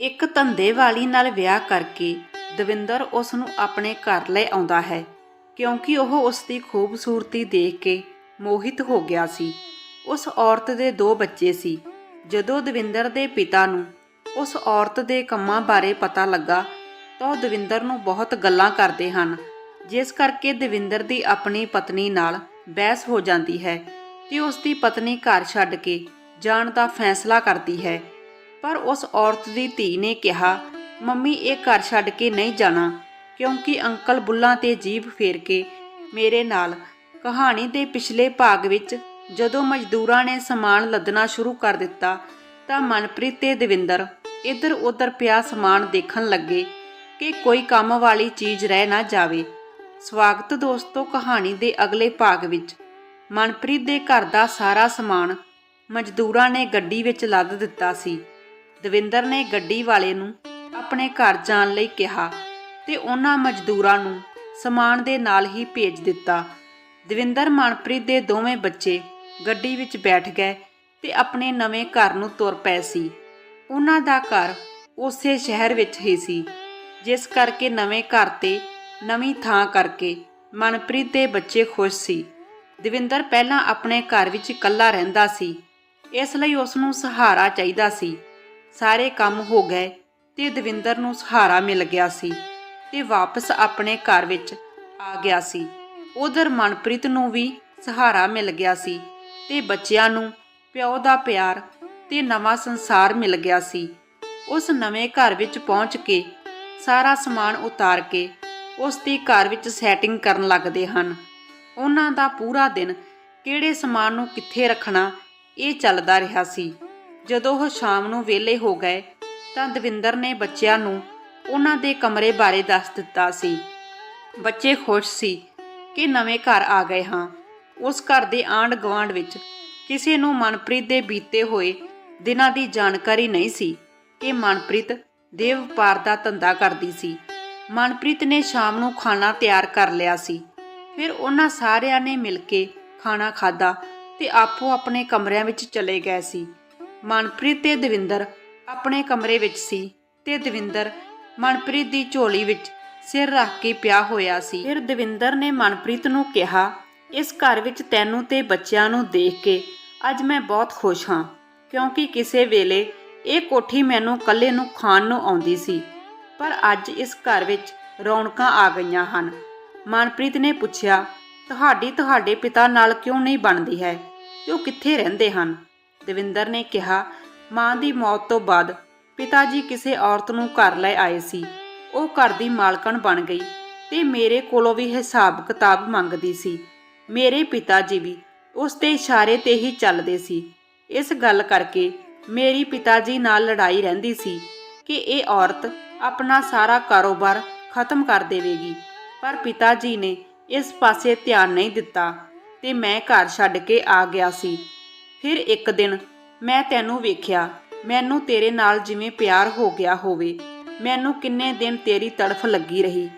ਇੱਕ ਧੰਦੇ ਵਾਲੀ ਨਾਲ ਵਿਆਹ ਕਰਕੇ ਦਵਿੰਦਰ ਉਸ ਨੂੰ ਆਪਣੇ ਘਰ ਲੈ ਆਉਂਦਾ ਹੈ, ਕਿਉਂਕਿ ਉਹ ਉਸ ਦੀ ਖੂਬਸੂਰਤੀ ਦੇਖ ਕੇ ਮੋਹਿਤ ਹੋ ਗਿਆ ਸੀ। ਉਸ ਔਰਤ ਦੇ ਦੋ ਬੱਚੇ ਸੀ। ਜਦੋਂ ਦਵਿੰਦਰ ਦੇ ਪਿਤਾ ਨੂੰ ਉਸ ਔਰਤ ਦੇ ਕੰਮਾਂ ਬਾਰੇ ਪਤਾ ਲੱਗਾ, ਤਾਂ ਉਹ ਦਵਿੰਦਰ ਨੂੰ ਬਹੁਤ ਗੱਲਾਂ ਕਰਦੇ ਹਨ, ਜਿਸ ਕਰਕੇ ਦਵਿੰਦਰ ਦੀ ਆਪਣੀ ਪਤਨੀ ਨਾਲ ਬਹਿਸ ਹੋ ਜਾਂਦੀ ਹੈ ਤੇ ਉਸ ਦੀ ਪਤਨੀ ਘਰ ਛੱਡ ਕੇ ਜਾਣ ਦਾ ਫੈਸਲਾ ਕਰਦੀ ਹੈ। ਪਰ ਉਸ ਔਰਤ ਦੀ ਧੀ ਨੇ ਕਿਹਾ, ਮੰਮੀ, ਇਹ ਘਰ ਛੱਡ ਕੇ ਨਹੀਂ ਜਾਣਾ, ਕਿਉਂਕਿ ਅੰਕਲ ਬੁੱਲਾਂ ਤੇ ਜੀਭ ਫੇਰ ਕੇ ਮੇਰੇ ਨਾਲ। ਕਹਾਣੀ ਦੇ ਪਿਛਲੇ ਭਾਗ ਵਿੱਚ ਜਦੋਂ ਮਜ਼ਦੂਰਾਂ ਨੇ ਸਮਾਨ ਲੱਦਣਾ ਸ਼ੁਰੂ ਕਰ ਦਿੱਤਾ, ਤਾਂ ਮਨਪ੍ਰੀਤ ਤੇ ਦਵਿੰਦਰ ਇੱਧਰ ਉੱਧਰ ਪਿਆ ਸਮਾਨ ਦੇਖਣ ਲੱਗੇ ਕਿ ਕੋਈ ਕੰਮ ਵਾਲੀ ਚੀਜ਼ ਰਹਿ ਨਾ ਜਾਵੇ। ਸਵਾਗਤ ਦੋਸਤੋ, ਕਹਾਣੀ ਦੇ ਅਗਲੇ ਭਾਗ ਵਿੱਚ ਮਨਪ੍ਰੀਤ ਦੇ ਘਰ ਦਾ ਸਾਰਾ ਸਮਾਨ ਮਜ਼ਦੂਰਾਂ ਨੇ ਗੱਡੀ ਵਿੱਚ ਲੱਦ ਦਿੱਤਾ ਸੀ। ਦਵਿੰਦਰ ਨੇ ਗੱਡੀ ਵਾਲੇ ਨੂੰ ਆਪਣੇ ਘਰ ਜਾਣ ਲਈ ਕਿਹਾ ਤੇ ਉਹਨਾਂ ਮਜ਼ਦੂਰਾਂ ਨੂੰ ਸਮਾਨ ਦੇ ਨਾਲ ਹੀ ਭੇਜ ਦਿੱਤਾ। ਦਵਿੰਦਰ, ਮਨਪ੍ਰੀਤ ਦੇ ਦੋਵੇਂ ਬੱਚੇ ਗੱਡੀ ਵਿੱਚ ਬੈਠ ਗਏ ਤੇ ਆਪਣੇ ਨਵੇਂ ਘਰ ਨੂੰ ਤੁਰ ਪਏ ਸੀ। ਉਹਨਾਂ ਦਾ ਘਰ ਉਸੇ ਸ਼ਹਿਰ ਵਿੱਚ ਹੀ ਸੀ, ਜਿਸ ਕਰਕੇ ਨਵੇਂ ਘਰ ਤੇ ਨਵੀਂ ਥਾਂ ਕਰਕੇ ਮਨਪ੍ਰੀਤ ਦੇ ਬੱਚੇ ਖੁਸ਼ ਸੀ। ਦਵਿੰਦਰ ਪਹਿਲਾਂ ਆਪਣੇ ਘਰ ਵਿੱਚ ਇਕੱਲਾ ਰਹਿੰਦਾ ਸੀ, ਇਸ ਲਈ ਉਸ ਨੂੰ ਸਹਾਰਾ ਚਾਹੀਦਾ ਸੀ। ਸਾਰੇ ਕੰਮ ਹੋ ਗਏ ਤੇ ਦਵਿੰਦਰ ਨੂੰ ਸਹਾਰਾ ਮਿਲ ਗਿਆ ਸੀ ਤੇ ਵਾਪਸ ਆਪਣੇ ਘਰ ਵਿੱਚ ਆ ਗਿਆ ਸੀ। ਉਧਰ ਮਨਪ੍ਰੀਤ ਨੂੰ ਵੀ ਸਹਾਰਾ ਮਿਲ ਗਿਆ ਸੀ ਤੇ ਬੱਚਿਆਂ ਨੂੰ ਪਿਓ ਦਾ ਪਿਆਰ ਤੇ ਨਵਾਂ ਸੰਸਾਰ ਮਿਲ ਗਿਆ ਸੀ। ਉਸ ਨਵੇਂ ਘਰ ਵਿੱਚ ਪਹੁੰਚ ਕੇ ਸਾਰਾ ਸਮਾਨ ਉਤਾਰ ਕੇ ਉਸ ਦੀ ਘਰ ਵਿੱਚ ਸੈਟਿੰਗ ਕਰਨ ਲੱਗਦੇ ਹਨ। ਉਹਨਾਂ ਦਾ ਪੂਰਾ ਦਿਨ ਕਿਹੜੇ ਸਮਾਨ ਨੂੰ ਕਿੱਥੇ ਰੱਖਣਾ ਇਹ ਚੱਲਦਾ ਰਿਹਾ ਸੀ। ਜਦੋਂ ਉਹ ਸ਼ਾਮ ਨੂੰ ਵਿਹਲੇ ਹੋ ਗਏ, ਤਾਂ ਦਵਿੰਦਰ ਨੇ ਬੱਚਿਆਂ ਨੂੰ ਉਹਨਾਂ ਦੇ ਕਮਰੇ ਬਾਰੇ ਦੱਸ ਦਿੱਤਾ ਸੀ। ਬੱਚੇ ਖੁਸ਼ ਸੀ ਕਿ ਨਵੇਂ ਘਰ ਆ ਗਏ ਹਾਂ। ਉਸ ਘਰ ਦੇ ਆਂਢ ਗੁਆਂਢ ਵਿੱਚ ਕਿਸੇ ਨੂੰ ਮਨਪ੍ਰੀਤ ਦੇ ਬੀਤੇ ਹੋਏ ਦਿਨਾਂ ਦੀ ਜਾਣਕਾਰੀ ਨਹੀਂ ਸੀ। ਕਿ ਮਨਪ੍ਰੀਤ ਦੇ ਵਪਾਰ ਦਾ ਧੰਦਾ ਕਰਦੀ ਸੀ। ਮਨਪ੍ਰੀਤ ਨੇ ਸ਼ਾਮ ਨੂੰ ਖਾਣਾ ਤਿਆਰ ਕਰ ਲਿਆ ਸੀ। ਫਿਰ ਉਹਨਾਂ ਸਾਰਿਆਂ ਨੇ ਮਿਲ ਕੇ ਖਾਣਾ ਖਾਦਾ ਤੇ ਆਪੋ ਆਪਣੇ ਕਮਰਿਆਂ ਵਿੱਚ ਚਲੇ ਗਏ ਸੀ। ਮਨਪ੍ਰੀਤ ਤੇ ਦਵਿੰਦਰ ਆਪਣੇ ਕਮਰੇ ਵਿੱਚ ਸੀ ਤੇ ਦਵਿੰਦਰ ਮਨਪ੍ਰੀਤ ਦੀ ਝੋਲੀ ਵਿੱਚ ਸਿਰ ਰੱਖ ਕੇ ਪਿਆ ਹੋਇਆ ਸੀ। ਫਿਰ ਦਵਿੰਦਰ ਨੇ ਮਨਪ੍ਰੀਤ ਨੂੰ ਕਿਹਾ, ਇਸ ਘਰ ਵਿੱਚ ਤੈਨੂੰ ਤੇ ਬੱਚਿਆਂ ਨੂੰ ਦੇਖ ਕੇ ਅੱਜ ਮੈਂ ਬਹੁਤ ਖੁਸ਼ ਹਾਂ, ਕਿਉਂਕਿ ਕਿਸੇ ਵੇਲੇ ਇਹ ਕੋਠੀ ਮੈਨੂੰ ਇਕੱਲੇ ਨੂੰ ਖਾਣ ਨੂੰ ਆਉਂਦੀ ਸੀ। ਪਰ ਅੱਜ ਇਸ ਘਰ ਵਿੱਚ ਰੌਣਕਾਂ ਆ ਗਈਆਂ ਹਨ। ਮਨਪ੍ਰੀਤ ਨੇ ਪੁੱਛਿਆ, ਤੁਹਾਡੀ ਤੁਹਾਡੇ ਪਿਤਾ ਨਾਲ ਕਿਉਂ ਨਹੀਂ ਬਣਦੀ ਹੈ? ਤੇ ਉਹ ਕਿੱਥੇ ਰਹਿੰਦੇ ਹਨ? ਦਵਿੰਦਰ ਨੇ ਕਿਹਾ, ਮਾਂ ਦੀ ਮੌਤ ਤੋਂ ਬਾਅਦ ਪਿਤਾ ਜੀ ਕਿਸੇ ਔਰਤ ਨੂੰ ਘਰ ਲੈ ਆਏ ਸੀ। ਉਹ ਘਰ ਦੀ ਮਾਲਕਣ ਬਣ ਗਈ ਤੇ ਮੇਰੇ ਕੋਲੋਂ ਵੀ ਹਿਸਾਬ ਕਿਤਾਬ ਮੰਗਦੀ ਸੀ। ਮੇਰੇ ਪਿਤਾ ਜੀ ਵੀ ਉਸ ਦੇ ਇਸ਼ਾਰੇ ਤੇ ਹੀ ਚੱਲਦੇ ਸੀ। ਇਸ ਗੱਲ ਕਰਕੇ ਮੇਰੀ ਪਿਤਾ ਜੀ ਨਾਲ ਲੜਾਈ ਰਹਿੰਦੀ ਸੀ ਕਿ ਇਹ ਔਰਤ ਆਪਣਾ ਸਾਰਾ ਕਾਰੋਬਾਰ ਖਤਮ ਕਰ ਦੇਵੇਗੀ। ਪਰ ਪਿਤਾ ਜੀ ਨੇ ਇਸ ਪਾਸੇ ਧਿਆਨ ਨਹੀਂ ਦਿੱਤਾ ਤੇ ਮੈਂ ਘਰ ਛੱਡ ਕੇ ਆ ਗਿਆ ਸੀ। ਫਿਰ ਇੱਕ ਦਿਨ ਮੈਂ ਤੈਨੂੰ ਵੇਖਿਆ, ਮੈਨੂੰ ਤੇਰੇ ਨਾਲ ਜਿਵੇਂ ਪਿਆਰ ਹੋ ਗਿਆ ਹੋਵੇ, ਮੈਨੂੰ ਕਿੰਨੇ ਦਿਨ ਤੇਰੀ ਤੜਫ ਲੱਗੀ ਰਹੀ,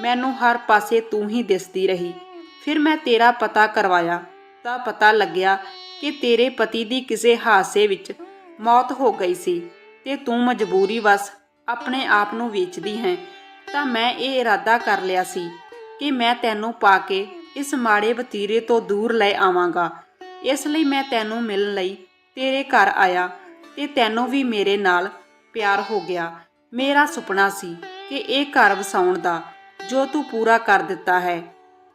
ਮੈਨੂੰ ਹਰ ਪਾਸੇ ਤੂੰ ਹੀ ਦਿਸਦੀ ਰਹੀ। ਫਿਰ ਮੈਂ ਤੇਰਾ ਪਤਾ ਕਰਵਾਇਆ, ਤਾਂ ਪਤਾ ਲੱਗਿਆ ਕਿ ਤੇਰੇ ਪਤੀ ਦੀ ਕਿਸੇ ਹਾਦਸੇ ਵਿੱਚ ਮੌਤ ਹੋ ਗਈ ਸੀ ਤੇ ਤੂੰ ਮਜਬੂਰੀ ਵਸ ਆਪਣੇ ਆਪ ਨੂੰ ਵੇਚਦੀ ਹੈ। ਤਾਂ ਮੈਂ ਇਹ ਇਰਾਦਾ ਕਰ ਲਿਆ ਸੀ ਕਿ ਮੈਂ ਤੈਨੂੰ ਪਾ ਕੇ ਇਸ ਮਾੜੇ ਵਤੀਰੇ ਤੋਂ ਦੂਰ ਲੈ ਆਵਾਂਗਾ। ਇਸ ਲਈ ਮੈਂ ਤੈਨੂੰ ਮਿਲਣ ਲਈ ਤੇਰੇ ਘਰ ਆਇਆ ਤੇ ਤੈਨੂੰ ਵੀ ਮੇਰੇ ਨਾਲ ਪਿਆਰ ਹੋ ਗਿਆ। ਮੇਰਾ ਸੁਪਨਾ ਸੀ ਕਿ ਇਹ ਘਰ ਵਸਾਉਣ ਦਾ, ਜੋ ਤੂੰ ਪੂਰਾ ਕਰ ਦਿੱਤਾ ਹੈ।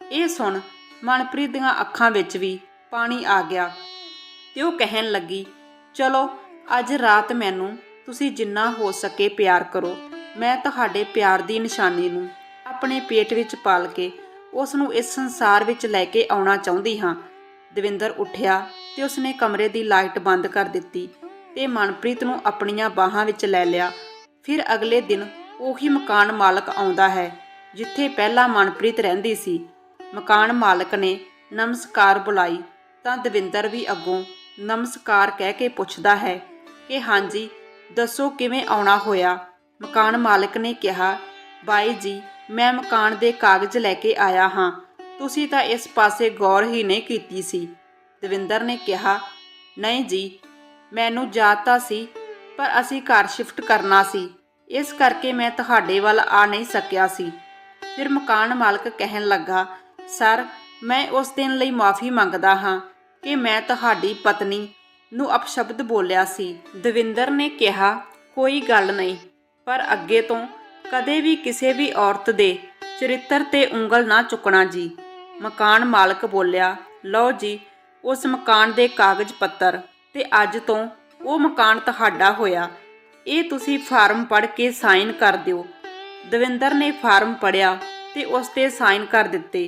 ਇਹ ਸੁਣ ਮਨਪ੍ਰੀਤ ਦੀਆਂ ਅੱਖਾਂ ਵਿੱਚ ਵੀ ਪਾਣੀ ਆ ਗਿਆ ਤੇ ਉਹ ਕਹਿਣ ਲੱਗੀ, ਚਲੋ, ਅੱਜ ਰਾਤ ਮੈਨੂੰ ਤੁਸੀਂ ਜਿੰਨਾ ਹੋ ਸਕੇ ਪਿਆਰ ਕਰੋ। ਮੈਂ ਤੁਹਾਡੇ ਪਿਆਰ ਦੀ ਨਿਸ਼ਾਨੀ ਨੂੰ ਆਪਣੇ ਪੇਟ ਵਿੱਚ ਪਾਲ ਕੇ ਉਸ ਨੂੰ ਇਸ ਸੰਸਾਰ ਵਿੱਚ ਲੈ ਕੇ ਆਉਣਾ ਚਾਹੁੰਦੀ ਹਾਂ। ਦਵਿੰਦਰ ਉੱਠਿਆ ਤੇ ਉਸਨੇ ਕਮਰੇ ਦੀ ਲਾਈਟ ਬੰਦ ਕਰ ਦਿੱਤੀ ਤੇ ਮਨਪ੍ਰੀਤ ਨੂੰ ਆਪਣੀਆਂ ਬਾਹਾਂ ਵਿੱਚ ਲੈ ਲਿਆ। ਫਿਰ ਅਗਲੇ ਦਿਨ ਉਹੀ ਮਕਾਨ ਮਾਲਕ ਆਉਂਦਾ ਹੈ, ਜਿੱਥੇ ਪਹਿਲਾਂ ਮਨਪ੍ਰੀਤ ਰਹਿੰਦੀ ਸੀ। ਮਕਾਨ ਮਾਲਕ ਨੇ ਨਮਸਕਾਰ ਬੁਲਾਈ ਤਾਂ ਦਵਿੰਦਰ ਵੀ ਅੱਗੋਂ ਨਮਸਕਾਰ ਕਹਿ ਕੇ ਪੁੱਛਦਾ ਹੈ ਕਿ ਹਾਂਜੀ, ਦੱਸੋ ਕਿਵੇਂ ਆਉਣਾ ਹੋਇਆ? ਮਕਾਨ ਮਾਲਕ ਨੇ ਕਿਹਾ, ਬਾਈ ਜੀ, ਮੈਂ ਮਕਾਨ ਦੇ ਕਾਗਜ਼ ਲੈ ਕੇ ਆਇਆ ਹਾਂ। ਤੁਸੀਂ ਤਾਂ ਇਸ ਪਾਸੇ ਗੌਰ ਹੀ ਨਹੀਂ ਕੀਤੀ ਸੀ। ਦਵਿੰਦਰ ਨੇ ਕਿਹਾ, ਨਹੀਂ ਜੀ, ਮੈਨੂੰ ਯਾਦ ਤਾਂ ਸੀ, ਪਰ ਅਸੀਂ ਘਰ ਸ਼ਿਫਟ ਕਰਨਾ ਸੀ। ਇਸ ਕਰਕੇ ਮੈਂ ਤੁਹਾਡੇ ਵੱਲ ਆ ਨਹੀਂ ਸਕਿਆ ਸੀ। ਫਿਰ ਮਕਾਨ ਮਾਲਕ ਕਹਿਣ ਲੱਗਾ, ਸਰ, ਮੈਂ ਉਸ ਦਿਨ ਲਈ ਮਾਫੀ ਮੰਗਦਾ ਹਾਂ ਕਿ ਮੈਂ ਤੁਹਾਡੀ ਪਤਨੀ ਨੂੰ ਅਪਸ਼ਬਦ ਬੋਲਿਆ ਸੀ। ਦਵਿੰਦਰ ਨੇ ਕਿਹਾ, ਕੋਈ ਗੱਲ ਨਹੀਂ, ਪਰ ਅੱਗੇ ਤੋਂ ਕਦੇ ਵੀ ਕਿਸੇ ਵੀ ਔਰਤ ਦੇ ਚਰਿੱਤਰ ਤੇ ਉਂਗਲ ਨਾ ਚੁੱਕਣਾ ਜੀ। ਮਕਾਨ ਮਾਲਕ ਬੋਲਿਆ, ਲਓ ਜੀ, ਉਸ ਮਕਾਨ ਦੇ ਕਾਗਜ਼ ਪੱਤਰ ਤੇ ਅੱਜ ਤੋਂ ਉਹ ਮਕਾਨ ਤੁਹਾਡਾ ਹੋਇਆ। ਇਹ ਤੁਸੀਂ ਫਾਰਮ ਪੜ੍ਹ ਕੇ ਸਾਈਨ ਕਰ ਦਿਓ। ਦਵਿੰਦਰ ਨੇ ਫਾਰਮ ਪੜਿਆ ਤੇ ਉਸ ਤੇ ਸਾਈਨ ਕਰ ਦਿੱਤੇ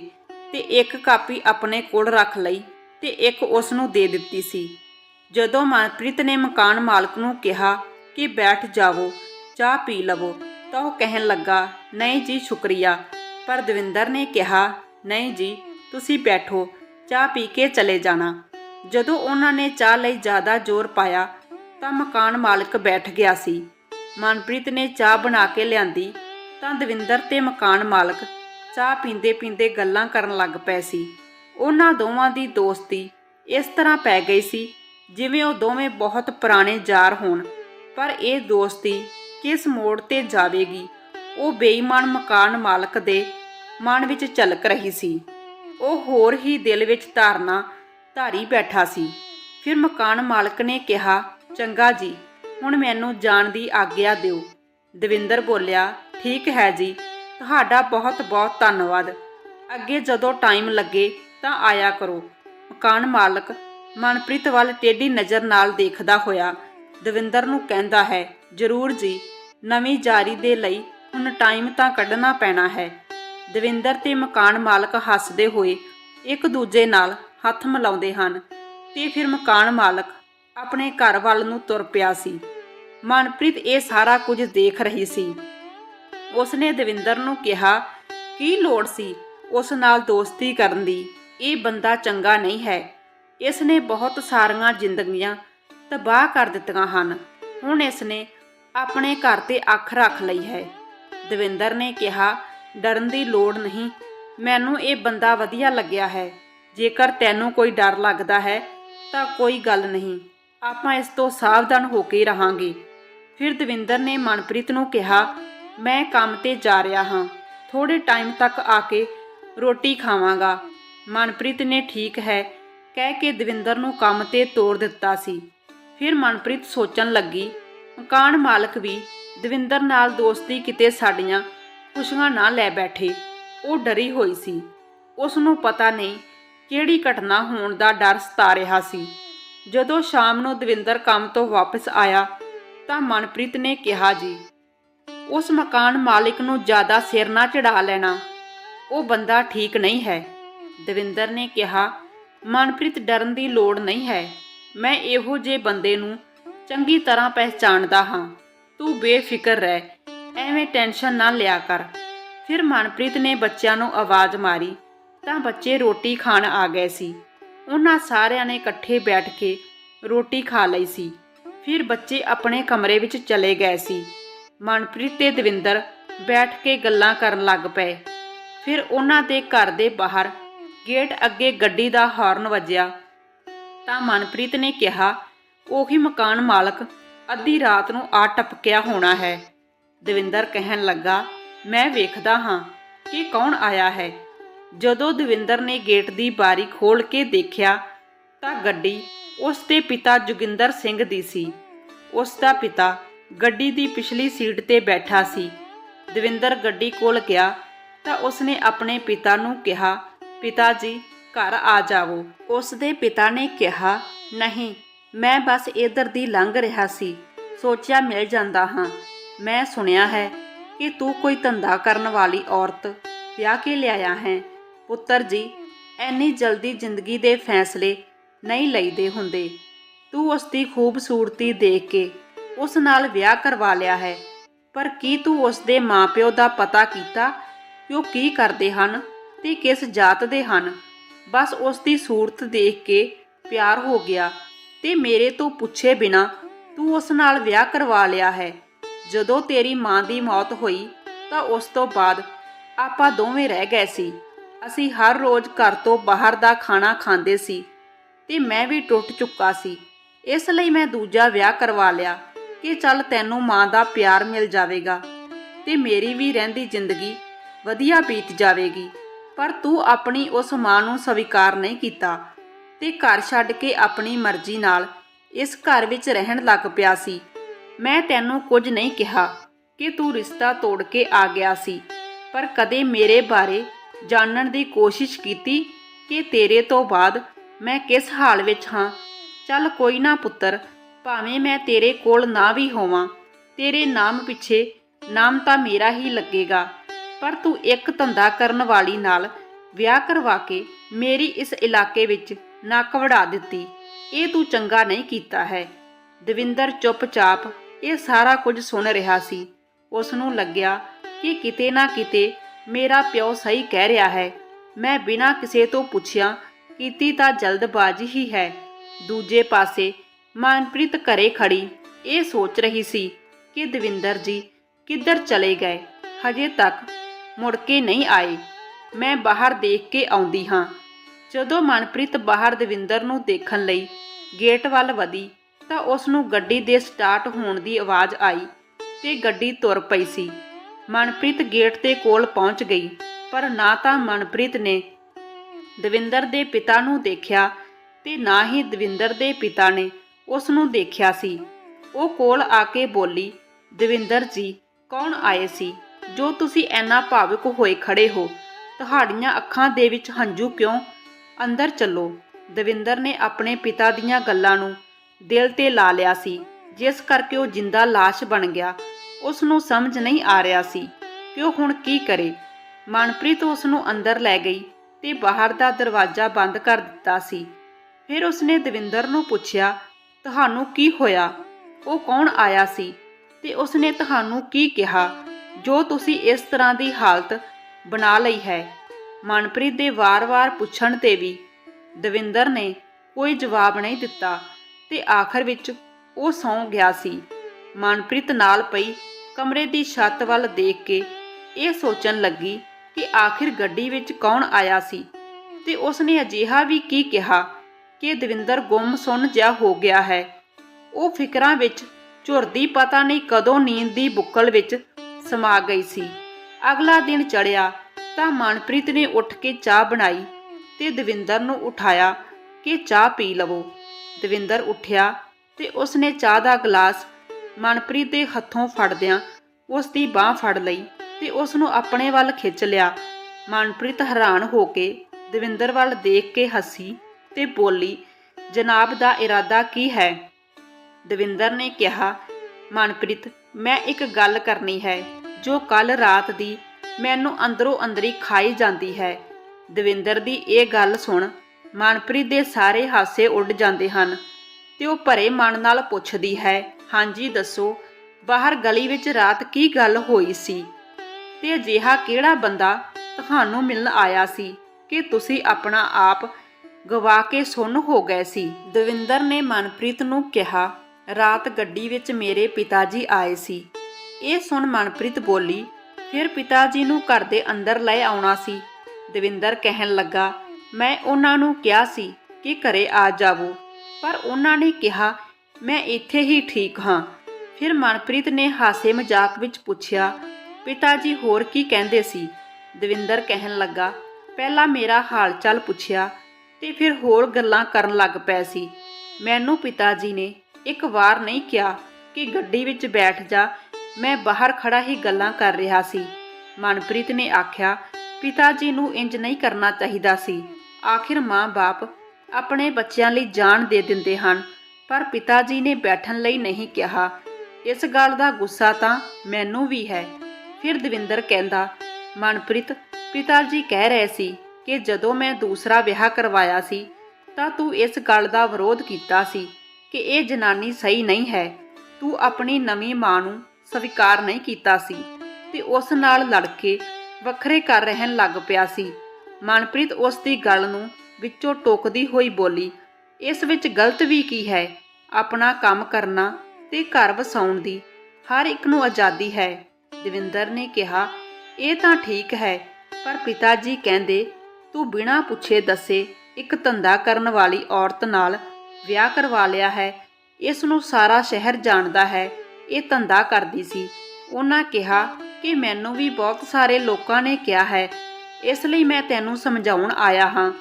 ਤੇ ਇੱਕ ਕਾਪੀ ਆਪਣੇ ਕੋਲ ਰੱਖ ਲਈ ਤੇ ਇੱਕ ਉਸ ਨੂੰ ਦੇ ਦਿੱਤੀ ਸੀ। ਜਦੋਂ ਮਨਪ੍ਰੀਤ ਨੇ ਮਕਾਨ ਮਾਲਕ ਨੂੰ ਕਿਹਾ ਕਿ ਬੈਠ ਜਾਵੋ, ਚਾਹ ਪੀ ਲਵੋ, ਤਾਂ ਉਹ ਕਹਿਣ ਲੱਗਾ, ਨਹੀਂ ਜੀ, ਸ਼ੁਕਰੀਆ। ਪਰ ਦਵਿੰਦਰ ਨੇ ਕਿਹਾ ਨਹੀਂ ਜੀ, ਤੁਸੀਂ ਬੈਠੋ, ਚਾਹ ਪੀ ਕੇ ਚਲੇ ਜਾਣਾ। ਜਦੋਂ ਉਹਨਾਂ ਨੇ ਚਾਹ ਲਈ ਜ਼ਿਆਦਾ ਜ਼ੋਰ ਪਾਇਆ, ਤਾਂ ਮਕਾਨ ਮਾਲਕ ਬੈਠ ਗਿਆ ਸੀ। ਮਨਪ੍ਰੀਤ ਨੇ ਚਾਹ ਬਣਾ ਕੇ ਲਿਆਂਦੀ, ਤਾਂ ਦਵਿੰਦਰ ਤੇ ਮਕਾਨ ਮਾਲਕ ਚਾਹ ਪੀਂਦੇ ਪੀਂਦੇ ਗੱਲਾਂ ਕਰਨ ਲੱਗ ਪਏ ਸੀ। ਉਹਨਾਂ ਦੋਵਾਂ ਦੀ ਦੋਸਤੀ ਇਸ ਤਰ੍ਹਾਂ ਪੈ ਗਈ ਸੀ, ਜਿਵੇਂ ਉਹ ਦੋਵੇਂ ਬਹੁਤ ਪੁਰਾਣੇ ਯਾਰ ਹੋਣ। ਪਰ ਇਹ ਦੋਸਤੀ ਕਿਸ ਮੋੜ ਤੇ ਜਾਵੇਗੀ? ਉਹ ਬੇਈਮਾਨ ਮਕਾਨ ਮਾਲਕ ਦੇ ਮਨ ਵਿੱਚ ਝਲਕ ਰਹੀ ਸੀ। ਉਹ ਹੋਰ ਹੀ ਦਿਲ ਵਿੱਚ ਧਾਰਨਾ ਧਾਰੀ ਬੈਠਾ ਸੀ। ਫਿਰ ਮਕਾਨ ਮਾਲਕ ਨੇ ਕਿਹਾ, ਚੰਗਾ ਜੀ, ਹੁਣ ਮੈਨੂੰ ਜਾਣ ਦੀ ਆਗਿਆ ਦਿਓ। ਦਵਿੰਦਰ ਬੋਲਿਆ, ਠੀਕ ਹੈ ਜੀ, ਤੁਹਾਡਾ ਬਹੁਤ ਬਹੁਤ ਧੰਨਵਾਦ। ਅੱਗੇ ਜਦੋਂ ਟਾਈਮ ਲੱਗੇ ਤਾਂ ਆਇਆ ਕਰੋ। ਮਕਾਨ ਮਾਲਕ ਮਨਪ੍ਰੀਤ ਵੱਲ ਟੇਢੀ ਨਜ਼ਰ ਨਾਲ ਦੇਖਦਾ ਹੋਇਆ ਦਵਿੰਦਰ ਨੂੰ ਕਹਿੰਦਾ ਹੈ, ਜ਼ਰੂਰ ਜੀ, ਨਵੀਂ ਜਾਰੀ ਦੇ ਲਈ ਹੁਣ ਟਾਈਮ ਤਾਂ ਕੱਢਣਾ ਪੈਣਾ ਹੈ। ਦਵਿੰਦਰ ਤੇ ਮਕਾਨ ਮਾਲਕ ਹੱਸਦੇ ਹੋਏ ਇੱਕ ਦੂਜੇ ਨਾਲ ਹੱਥ ਮਿਲਾਉਂਦੇ ਹਨ ਤੇ ਫਿਰ ਮਕਾਨ ਮਾਲਕ ਆਪਣੇ ਘਰ ਵੱਲ ਨੂੰ ਤੁਰ ਪਿਆ ਸੀ। ਮਨਪ੍ਰੀਤ ਇਹ ਸਾਰਾ ਕੁਝ ਦੇਖ ਰਹੀ ਸੀ। ਉਸਨੇ ਦਵਿੰਦਰ ਨੂੰ ਕਿਹਾ, ਕੀ ਲੋੜ ਸੀ ਉਸ ਨਾਲ ਦੋਸਤੀ ਕਰਨ ਦੀ? ਇਹ ਬੰਦਾ ਚੰਗਾ ਨਹੀਂ ਹੈ। ਇਸ ਨੇ ਬਹੁਤ ਸਾਰੀਆਂ ਜ਼ਿੰਦਗੀਆਂ ਤਬਾਹ ਕਰ ਦਿੱਤੀਆਂ ਹਨ। ਹੁਣ ਇਸ ਨੇ ਆਪਣੇ ਘਰ ਤੇ ਅੱਖ ਰੱਖ ਲਈ ਹੈ। ਦਵਿੰਦਰ ਨੇ ਕਿਹਾ ਡਰਨ ਦੀ ਲੋੜ ਨਹੀਂ। ਮੈਨੂੰ ਇਹ ਬੰਦਾ ਵਧੀਆ ਲੱਗਿਆ ਹੈ। ਜੇਕਰ ਤੈਨੂੰ ਕੋਈ ਡਰ ਲੱਗਦਾ ਹੈ, ਤਾਂ ਕੋਈ ਗੱਲ ਨਹੀਂ। ਆਪਾਂ ਇਸ ਤੋਂ ਸਾਵਧਾਨ ਹੋ ਕੇ ਰਹਾਂਗੇ। ਫਿਰ ਦਵਿੰਦਰ ਨੇ ਮਨਪ੍ਰੀਤ ਨੂੰ ਕਿਹਾ, ਮੈਂ ਕੰਮ ਤੇ ਜਾ ਰਿਹਾ ਹਾਂ। ਥੋੜੇ ਟਾਈਮ ਤੱਕ ਆ ਕੇ ਰੋਟੀ ਖਾਵਾਂਗਾ। ਮਨਪ੍ਰੀਤ ਨੇ ਠੀਕ ਹੈ, ਕਹਿ ਕੇ ਦਵਿੰਦਰ ਨੂੰ ਕੰਮ ਤੇ ਤੋਰ ਦਿੱਤਾ ਸੀ। ਫਿਰ ਮਨਪ੍ਰੀਤ ਸੋਚਣ ਲੱਗੀ ਮਕਾਨ ਮਾਲਕ ਵੀ ਦਵਿੰਦਰ ਨਾਲ ਦੋਸਤੀ ਕਿਤੇ ਸਾਡੀਆਂ ਖੁਸ਼ੀਆਂ ਨਾ ਲੈ ਬੈਠੇ। ਉਹ ਡਰੀ ਹੋਈ ਸੀ। ਉਸ ਨੂੰ ਪਤਾ ਨਹੀਂ ਕਿਹੜੀ ਘਟਨਾ ਹੋਣ ਦਾ ਡਰ ਸਤਾ ਰਿਹਾ ਸੀ। ਜਦੋਂ ਸ਼ਾਮ ਨੂੰ ਦਵਿੰਦਰ ਕੰਮ ਤੋਂ ਵਾਪਸ ਆਇਆ ਤਾਂ ਮਨਪ੍ਰੀਤ ਨੇ ਕਿਹਾ, ਜੀ, ਉਸ ਮਕਾਨ ਮਾਲਿਕ ਨੂੰ ਜ਼ਿਆਦਾ ਸਿਰ ਨਾ ਚੜਾ ਲੈਣਾ। ਉਹ ਬੰਦਾ ਠੀਕ ਨਹੀਂ ਹੈ। ਦਵਿੰਦਰ ਨੇ ਕਿਹਾ, ਮਨਪ੍ਰੀਤ ਡਰਨ ਦੀ ਲੋੜ ਨਹੀਂ ਹੈ। ਮੈਂ ਇਹੋ ਜਿਹੇ ਬੰਦੇ ਨੂੰ ਚੰਗੀ ਤਰ੍ਹਾਂ ਪਹਿਚਾਣਦਾ ਹਾਂ। ਤੂੰ ਬੇਫਿਕਰ ਰਹਿ। ਐਵੇਂ ਟੈਨਸ਼ਨ ਨਾ ਲਿਆ ਕਰ। ਫਿਰ ਮਨਪ੍ਰੀਤ ਨੇ ਬੱਚਿਆਂ ਨੂੰ ਆਵਾਜ਼ ਮਾਰੀ, ਤਾਂ ਬੱਚੇ ਰੋਟੀ ਖਾਣ ਆ ਗਏ ਸੀ। ਉਹਨਾਂ ਸਾਰਿਆਂ ਨੇ ਇਕੱਠੇ ਬੈਠ ਕੇ ਰੋਟੀ ਖਾ ਲਈ ਸੀ। ਫਿਰ ਬੱਚੇ ਆਪਣੇ ਕਮਰੇ ਵਿੱਚ ਚਲੇ ਗਏ ਸੀ। ਮਨਪ੍ਰੀਤ ਤੇ ਦਵਿੰਦਰ ਬੈਠ ਕੇ ਗੱਲਾਂ ਕਰਨ ਲੱਗ ਪਏ। ਫਿਰ ਉਹਨਾਂ ਦੇ ਘਰ ਦੇ ਬਾਹਰ ਗੇਟ ਅੱਗੇ ਗੱਡੀ ਦਾ ਹਾਰਨ ਵੱਜਿਆ। ਤਾਂ ਮਨਪ੍ਰੀਤ ਨੇ ਕਿਹਾ, ਉਹੀ ਮਕਾਨ ਮਾਲਕ ਅੱਧੀ ਰਾਤ ਨੂੰ ਆ ਟਪਕਿਆ ਹੋਣਾ ਹੈ। ਦਵਿੰਦਰ ਕਹਿਣ ਲੱਗਾ, ਮੈਂ ਵੇਖਦਾ ਹਾਂ ਕਿ ਕੌਣ ਆਇਆ ਹੈ। ਜਦੋਂ ਦਵਿੰਦਰ ਨੇ ਗੇਟ ਦੀ ਬਾਰੀ ਖੋਲ ਕੇ ਦੇਖਿਆ, ਤਾਂ ਗੱਡੀ ਉਸ ਦੇ ਪਿਤਾ ਜੋਗਿੰਦਰ ਸਿੰਘ ਦੀ ਸੀ। ਉਸ ਦਾ ਪਿਤਾ ਗੱਡੀ ਦੀ ਪਿਛਲੀ ਸੀਟ ਤੇ ਬੈਠਾ ਸੀ। ਦਵਿੰਦਰ ਗੱਡੀ ਕੋਲ ਗਿਆ, ਤਾਂ ਉਸਨੇ ਆਪਣੇ ਪਿਤਾ ਨੂੰ ਕਿਹਾ, ਪਿਤਾ ਜੀ, ਘਰ ਆ ਜਾਵੋ। ਉਸ ਦੇ ਪਿਤਾ ਨੇ ਕਿਹਾ, ਨਹੀਂ, ਮੈਂ ਬਸ ਇਧਰ ਦੀ ਲੰਘ ਰਿਹਾ ਸੀ। ਸੋਚਿਆ ਮਿਲ ਜਾਂਦਾ ਹਾਂ। ਮੈਂ ਸੁਣਿਆ ਹੈ ਕਿ ਤੂੰ ਕੋਈ ਧੰਦਾ ਕਰਨ ਵਾਲੀ ਔਰਤ ਵਿਆਹ ਕੇ ਲਿਆਇਆ ਹੈ। ਪੁੱਤਰ ਜੀ, ਐਨੀ ਜਲਦੀ ਜ਼ਿੰਦਗੀ ਦੇ ਫੈਸਲੇ ਨਹੀਂ ਲਈਦੇ ਹੁੰਦੇ। ਤੂੰ ਉਸ ਦੀ ਖੂਬਸੂਰਤੀ ਦੇਖ ਕੇ ਉਸ ਨਾਲ ਵਿਆਹ ਕਰਵਾ ਲਿਆ ਹੈ। ਪਰ ਕੀ ਤੂੰ ਉਸ ਦੇ ਮਾਪਿਓ ਦਾ ਪਤਾ ਕੀਤਾ ਕਿ ਉਹ ਕੀ ਕਰਦੇ ਹਨ ਤੇ ਕਿਸ ਜਾਤ ਦੇ ਹਨ? ਬਸ ਉਸ ਦੀ ਸੂਰਤ ਦੇਖ ਕੇ ਪਿਆਰ ਹੋ ਗਿਆ ਤੇ ਮੇਰੇ ਤੋਂ ਪੁੱਛੇ ਬਿਨਾ ਤੂੰ ਉਸ ਨਾਲ ਵਿਆਹ ਕਰਵਾ ਲਿਆ ਹੈ। ਜਦੋਂ ਤੇਰੀ ਮਾਂ ਦੀ ਮੌਤ ਹੋਈ, ਤਾਂ ਉਸ ਤੋਂ ਬਾਅਦ ਆਪਾਂ ਦੋਵੇਂ ਰਹਿ ਗਏ ਸੀ। ਅਸੀਂ ਹਰ ਰੋਜ਼ ਘਰ ਤੋਂ ਬਾਹਰ ਦਾ ਖਾਣਾ ਖਾਂਦੇ ਸੀ ਤੇ ਮੈਂ ਵੀ ਟੁੱਟ ਚੁੱਕਾ ਸੀ। ਇਸ ਲਈ ਮੈਂ ਦੂਜਾ ਵਿਆਹ ਕਰਵਾ ਲਿਆ ਕਿ ਚੱਲ ਤੈਨੂੰ ਮਾਂ ਦਾ ਪਿਆਰ ਮਿਲ ਜਾਵੇਗਾ ਤੇ ਮੇਰੀ ਵੀ ਰਹਿੰਦੀ ਜ਼ਿੰਦਗੀ ਵਧੀਆ ਬੀਤ ਜਾਵੇਗੀ। ਪਰ ਤੂੰ ਆਪਣੀ ਉਸ ਮਾਂ ਨੂੰ ਸਵੀਕਾਰ ਨਹੀਂ ਕੀਤਾ ਤੇ ਘਰ ਛੱਡ ਕੇ ਆਪਣੀ ਮਰਜ਼ੀ ਨਾਲ ਇਸ ਘਰ ਵਿੱਚ ਰਹਿਣ ਲੱਗ ਪਿਆ ਸੀ। ਮੈਂ ਤੈਨੂੰ ਕੁਝ ਨਹੀਂ ਕਿਹਾ ਕਿ ਤੂੰ ਰਿਸ਼ਤਾ ਤੋੜ ਕੇ ਆ ਗਿਆ ਸੀ, ਪਰ ਕਦੇ ਮੇਰੇ ਬਾਰੇ ਜਾਣਨ ਦੀ ਕੋਸ਼ਿਸ਼ ਕੀਤੀ ਕਿ ਤੇਰੇ ਤੋਂ ਬਾਅਦ ਮੈਂ ਕਿਸ ਹਾਲ ਵਿੱਚ ਹਾਂ। ਚੱਲ ਕੋਈ ਨਾ ਪੁੱਤਰ, ਭਾਵੇਂ ਮੈਂ ਤੇਰੇ ਕੋਲ ਨਾ ਵੀ ਹੋਵਾਂ, ਤੇਰੇ ਨਾਮ ਪਿੱਛੇ ਨਾਮ ਤਾਂ ਮੇਰਾ ਹੀ ਲੱਗੇਗਾ, ਪਰ ਤੂੰ ਇੱਕ ਧੰਦਾ ਕਰਨ ਵਾਲੀ ਨਾਲ ਵਿਆਹ ਕਰਵਾ ਕੇ ਮੇਰੀ ਇਸ ਇਲਾਕੇ ਵਿੱਚ ਨੱਕ ਵੜਾ ਦਿੱਤੀ। ਇਹ ਤੂੰ ਚੰਗਾ ਨਹੀਂ ਕੀਤਾ ਹੈ। ਦਵਿੰਦਰ ਚੁੱਪਚਾਪ ਇਹ ਸਾਰਾ ਕੁਝ ਸੁਣ ਰਿਹਾ ਸੀ। ਉਸ ਨੂੰ ਲੱਗਿਆ ਕਿ ਕਿਤੇ ਨਾ ਕਿਤੇ ਮੇਰਾ ਪਿਓ ਸਹੀ ਕਹਿ ਰਿਹਾ ਹੈ। ਮੈਂ ਬਿਨਾਂ ਕਿਸੇ ਤੋਂ ਪੁੱਛਿਆ, ਕੀਤੀ ਤਾਂ ਜਲਦਬਾਜ਼ੀ ਹੀ ਹੈ। ਦੂਜੇ ਪਾਸੇ ਮਨਪ੍ਰੀਤ ਘਰੇ ਖੜੀ ਇਹ ਸੋਚ ਰਹੀ ਸੀ ਕਿ ਦਵਿੰਦਰ ਜੀ ਕਿੱਧਰ ਚਲੇ ਗਏ। ਹਜੇ ਤੱਕ ਮੁੜ ਕੇ ਨਹੀਂ ਆਏ। ਮੈਂ ਬਾਹਰ ਦੇਖ ਕੇ ਆਉਂਦੀ ਹਾਂ। ਜਦੋਂ ਮਨਪ੍ਰੀਤ ਬਾਹਰ ਦਵਿੰਦਰ ਨੂੰ ਦੇਖਣ ਲਈ ਗੇਟ ਵੱਲ ਵਧੀ ਤਾਂ ਉਸ ਨੂੰ ਗੱਡੀ ਦੇ ਸਟਾਰਟ ਹੋਣ ਦੀ ਆਵਾਜ਼ ਆਈ ਤੇ ਗੱਡੀ ਤੁਰ ਪਈ ਸੀ। ਮਨਪ੍ਰੀਤ ਗੇਟ ਦੇ ਕੋਲ ਪਹੁੰਚ ਗਈ, ਪਰ ਨਾ ਤਾਂ ਮਨਪ੍ਰੀਤ ਨੇ ਦਵਿੰਦਰ ਦੇ ਪਿਤਾ ਨੂੰ ਦੇਖਿਆ ਤੇ ਨਾ ਹੀ ਦਵਿੰਦਰ ਦੇ ਪਿਤਾ ਨੇ ਉਸ ਨੂੰ ਦੇਖਿਆ ਸੀ। ਉਹ ਕੋਲ ਆ ਕੇ ਬੋਲੀ, ਦਵਿੰਦਰ ਜੀ, ਕੌਣ ਆਏ ਸੀ? ਜੋ ਤੁਸੀਂ ਇੰਨਾ ਭਾਵੁਕ ਹੋਏ ਖੜੇ ਹੋ, ਤੁਹਾਡੀਆਂ ਅੱਖਾਂ ਦੇ ਵਿੱਚ ਹੰਝੂ ਕਿਉਂ? ਅੰਦਰ ਚੱਲੋ। ਦਵਿੰਦਰ ਨੇ ਆਪਣੇ ਪਿਤਾ ਦੀਆਂ ਗੱਲਾਂ ਨੂੰ ਦਿਲ ਤੇ ਲਾ ਲਿਆ ਸੀ। ਜਿਸ ਕਰਕੇ ਉਹ ਜਿੰਦਾ ਲਾਸ਼ ਬਣ ਗਿਆ। ਉਸ ਨੂੰ ਸਮਝ ਨਹੀਂ ਆ ਰਿਹਾ ਸੀ ਕਿ ਉਹ ਹੁਣ ਕੀ ਕਰੇ। ਮਨਪ੍ਰੀਤ ਉਸ ਨੂੰ ਅੰਦਰ ਲੈ ਗਈ ਤੇ ਬਾਹਰ ਦਾ ਦਰਵਾਜ਼ਾ ਬੰਦ ਕਰ ਦਿੱਤਾ ਸੀ। ਫਿਰ ਉਸਨੇ ਦਵਿੰਦਰ ਨੂੰ ਪੁੱਛਿਆ, ਤੁਹਾਨੂੰ ਕੀ ਹੋਇਆ? ਉਹ ਕੌਣ ਆਇਆ ਸੀ? ਤੇ ਉਸਨੇ ਤੁਹਾਨੂੰ ਕੀ ਕਿਹਾ? ਜੋ ਤੁਸੀਂ ਇਸ ਤਰ੍ਹਾਂ ਦੀ ਹਾਲਤ ਬਣਾ ਲਈ ਹੈ। ਮਨਪ੍ਰੀਤ ਦੇ ਵਾਰ-ਵਾਰ ਪੁੱਛਣ ਤੇ ਵੀ ਦਵਿੰਦਰ ਨੇ ਕੋਈ ਜਵਾਬ ਨਹੀਂ ਦਿੱਤਾ। ਤੇ ਆਖਰ ਵਿੱਚ ਉਹ ਸੌਂ ਗਿਆ ਸੀ। ਮਨਪ੍ਰੀਤ ਨਾਲ ਪਈ ਕਮਰੇ ਦੀ ਛੱਤ ਵੱਲ ਦੇਖ ਕੇ ਇਹ ਸੋਚਣ ਲੱਗੀ ਕਿ ਆਖਿਰ ਗੱਡੀ ਵਿੱਚ ਕੌਣ ਆਇਆ ਸੀ ਤੇ ਉਸਨੇ ਅਜਿਹਾ ਵੀ ਕੀ ਕਿਹਾ ਕਿ ਦਵਿੰਦਰ ਗੁੰਮ ਸੁਣ ਜਿਹਾ ਹੋ ਗਿਆ ਹੈ। ਉਹ ਫਿਕਰਾਂ ਵਿੱਚ ਝੁਰਦੀ ਪਤਾ ਨਹੀਂ ਕਦੋਂ ਨੀਂਦ ਦੀ ਬੁੱਕਲ ਵਿੱਚ ਸਮਾ ਗਈ ਸੀ। ਅਗਲਾ ਦਿਨ ਚੜਿਆ ਤਾਂ ਮਨਪ੍ਰੀਤ ਨੇ ਉੱਠ ਕੇ ਚਾਹ ਬਣਾਈ ਤੇ ਦਵਿੰਦਰ ਨੂੰ ਉਠਾਇਆ ਕਿ ਚਾਹ ਪੀ ਲਵੋ। ਦਵਿੰਦਰ ਉੱਠਿਆ ਤੇ ਉਸਨੇ ਚਾਹ ਦਾ ਗਲਾਸ ਮਨਪ੍ਰੀਤ ਦੇ ਹੱਥੋਂ ਫੜਦਿਆਂ ਉਸ ਦੀ ਬਾਹ ਫੜ ਲਈ ਤੇ ਉਸ ਨੂੰ ਆਪਣੇ ਵੱਲ ਖਿੱਚ ਲਿਆ। ਮਨਪ੍ਰੀਤ ਹੈਰਾਨ ਹੋ ਕੇ ਦਵਿੰਦਰ ਵੱਲ ਦੇਖ ਕੇ ਹੱਸੀ ਤੇ ਬੋਲੀ, ਜਨਾਬ ਦਾ ਇਰਾਦਾ ਕੀ ਹੈ? ਦਵਿੰਦਰ ਨੇ ਕਿਹਾ, ਮਨਪ੍ਰੀਤ, ਮੈਂ ਇੱਕ ਗੱਲ ਕਰਨੀ ਹੈ, ਜੋ ਕੱਲ ਰਾਤ ਦੀ ਮੈਨੂੰ ਅੰਦਰੋਂ ਅੰਦਰੀ ਖਾਈ ਜਾਂਦੀ ਹੈ। ਦਵਿੰਦਰ ਦੀ ਇਹ ਗੱਲ ਸੁਣ ਮਨਪ੍ਰੀਤ ਦੇ ਸਾਰੇ ਹਾਸੇ ਉੱਡ ਜਾਂਦੇ ਹਨ ਤੇ ਉਹ ਭਰੇ ਮਨ ਨਾਲ ਪੁੱਛਦੀ ਹੈ, ਹਾਂਜੀ, ਦੱਸੋ, ਬਾਹਰ ਗਲੀ ਵਿੱਚ ਰਾਤ ਕੀ ਗੱਲ ਹੋਈ ਸੀ? ਤੇ ਅਜਿਹਾ ਕਿਹੜਾ ਬੰਦਾ ਤੁਹਾਨੂੰ ਮਿਲਣ ਆਇਆ ਸੀ ਕਿ ਤੁਸੀਂ ਆਪਣਾ ਆਪ ਗਵਾ ਕੇ ਸੁੰਨ ਹੋ ਗਏ ਸੀ? ਦਵਿੰਦਰ ਨੇ ਮਨਪ੍ਰੀਤ ਨੂੰ ਕਿਹਾ, ਰਾਤ ਗੱਡੀ ਵਿੱਚ ਮੇਰੇ ਪਿਤਾ ਜੀ ਆਏ ਸੀ। ਇਹ ਸੁਣ ਮਨਪ੍ਰੀਤ ਬੋਲੀ, ਫਿਰ ਪਿਤਾ ਜੀ ਨੂੰ ਘਰ ਦੇ ਅੰਦਰ ਲੈ ਆਉਣਾ ਸੀ। ਦਵਿੰਦਰ ਕਹਿਣ ਲੱਗਾ ਮੈਂ ਉਹਨਾਂ ਨੂੰ ਕਿਹਾ ਸੀ ਕਿ ਘਰੇ ਆ ਜਾਵੋ। ਪਰ ਉਹਨਾਂ ਨੇ ਕਿਹਾ, ਮੈਂ ਇੱਥੇ ਹੀ ਠੀਕ ਹਾਂ। ਫਿਰ ਮਨਪ੍ਰੀਤ ਨੇ ਹਾਸੇ ਮਜ਼ਾਕ ਵਿੱਚ ਪੁੱਛਿਆ, ਪਿਤਾ ਜੀ, ਹੋਰ ਕੀ ਕਹਿੰਦੇ ਸੀ? ਦਵਿੰਦਰ ਕਹਿਣ ਲੱਗਾ, ਪਹਿਲਾਂ ਮੇਰਾ ਹਾਲ ਚਾਲ ਪੁੱਛਿਆ ਤੇ ਫਿਰ ਹੋਰ ਗੱਲਾਂ ਕਰਨ ਲੱਗ ਪਏ ਸੀ। ਮੈਨੂੰ ਪਿਤਾ ਜੀ ਨੇ ਇੱਕ ਵਾਰ ਨਹੀਂ ਕਿਹਾ ਕਿ ਗੱਡੀ ਵਿੱਚ ਬੈਠ ਜਾ, ਮੈਂ ਬਾਹਰ ਖੜਾ ਹੀ ਗੱਲਾਂ ਕਰ ਰਿਹਾ ਸੀ। ਮਨਪ੍ਰੀਤ ਨੇ ਆਖਿਆ, ਪਿਤਾ ਜੀ ਨੂੰ ਇੰਜ ਨਹੀਂ ਕਰਨਾ ਚਾਹੀਦਾ ਸੀ। ਆਖਿਰ ਮਾਂ-ਬਾਪ ਆਪਣੇ ਬੱਚਿਆਂ ਲਈ ਜਾਨ ਦੇ ਦਿੰਦੇ ਹਨ, ਪਰ ਪਿਤਾ ਜੀ ਨੇ ਬੈਠਣ ਲਈ ਨਹੀਂ ਕਿਹਾ। ਇਸ ਗੱਲ ਦਾ ਗੁੱਸਾ ਤਾਂ ਮੈਨੂੰ ਵੀ ਹੈ। ਫਿਰ ਦਵਿੰਦਰ ਕਹਿੰਦਾ, ਮਨਪ੍ਰੀਤ, ਪਿਤਾ ਜੀ ਕਹਿ ਰਹੇ ਸੀ ਕਿ ਜਦੋਂ ਮੈਂ ਦੂਸਰਾ ਵਿਆਹ ਕਰਵਾਇਆ ਸੀ, ਤਾਂ ਤੂੰ ਇਸ ਗੱਲ ਦਾ ਵਿਰੋਧ ਕੀਤਾ ਸੀ ਕਿ ਇਹ ਜਨਾਨੀ ਸਹੀ ਨਹੀਂ ਹੈ। ਤੂੰ ਆਪਣੀ ਨਵੀਂ ਮਾਂ ਨੂੰ ਸਵੀਕਾਰ ਨਹੀਂ ਕੀਤਾ ਸੀ ਤੇ ਉਸ ਨਾਲ ਲੜ ਕੇ ਵੱਖਰੇ ਕਰ ਰਹਿਣ ਲੱਗ ਪਿਆ ਸੀ। ਮਨਪ੍ਰੀਤ ਉਸ ਦੀ ਗੱਲ ਨੂੰ ਵਿੱਚੋਂ ਟੋਕਦੀ ਹੋਈ ਬੋਲੀ, ਇਸ ਵਿੱਚ ਗਲਤ ਵੀ ਕੀ ਹੈ? ਆਪਣਾ ਕੰਮ ਕਰਨਾ ਤੇ ਘਰ ਵਸਾਉਣ ਦੀ ਹਰ ਇੱਕ ਨੂੰ ਆਜ਼ਾਦੀ ਹੈ। ਦਵਿੰਦਰ ਨੇ ਕਿਹਾ, ਇਹ ਤਾਂ ਠੀਕ ਹੈ, ਪਰ ਪਿਤਾ ਜੀ ਕਹਿੰਦੇ, ਤੂੰ ਬਿਨਾਂ ਪੁੱਛੇ ਦੱਸੇ ਇੱਕ ਧੰਦਾ ਕਰਨ ਵਾਲੀ ਔਰਤ ਨਾਲ ਵਿਆਹ ਕਰਵਾ ਲਿਆ ਹੈ। ਇਸ ਨੂੰ ਸਾਰਾ ਸ਼ਹਿਰ ਜਾਣਦਾ ਹੈ। ਇਹ ਧੰਦਾ ਕਰਦੀ ਸੀ। ਉਹਨਾਂ ਕਿਹਾ ਕਿ ਮੈਨੂੰ ਵੀ ਬਹੁਤ ਸਾਰੇ ਲੋਕਾਂ ਨੇ ਕਿਹਾ ਹੈ ਇਸ ਲਈ ਮੈਂ ਤੈਨੂੰ ਸਮਝਾਉਣ ਆਇਆ ਹਾਂ।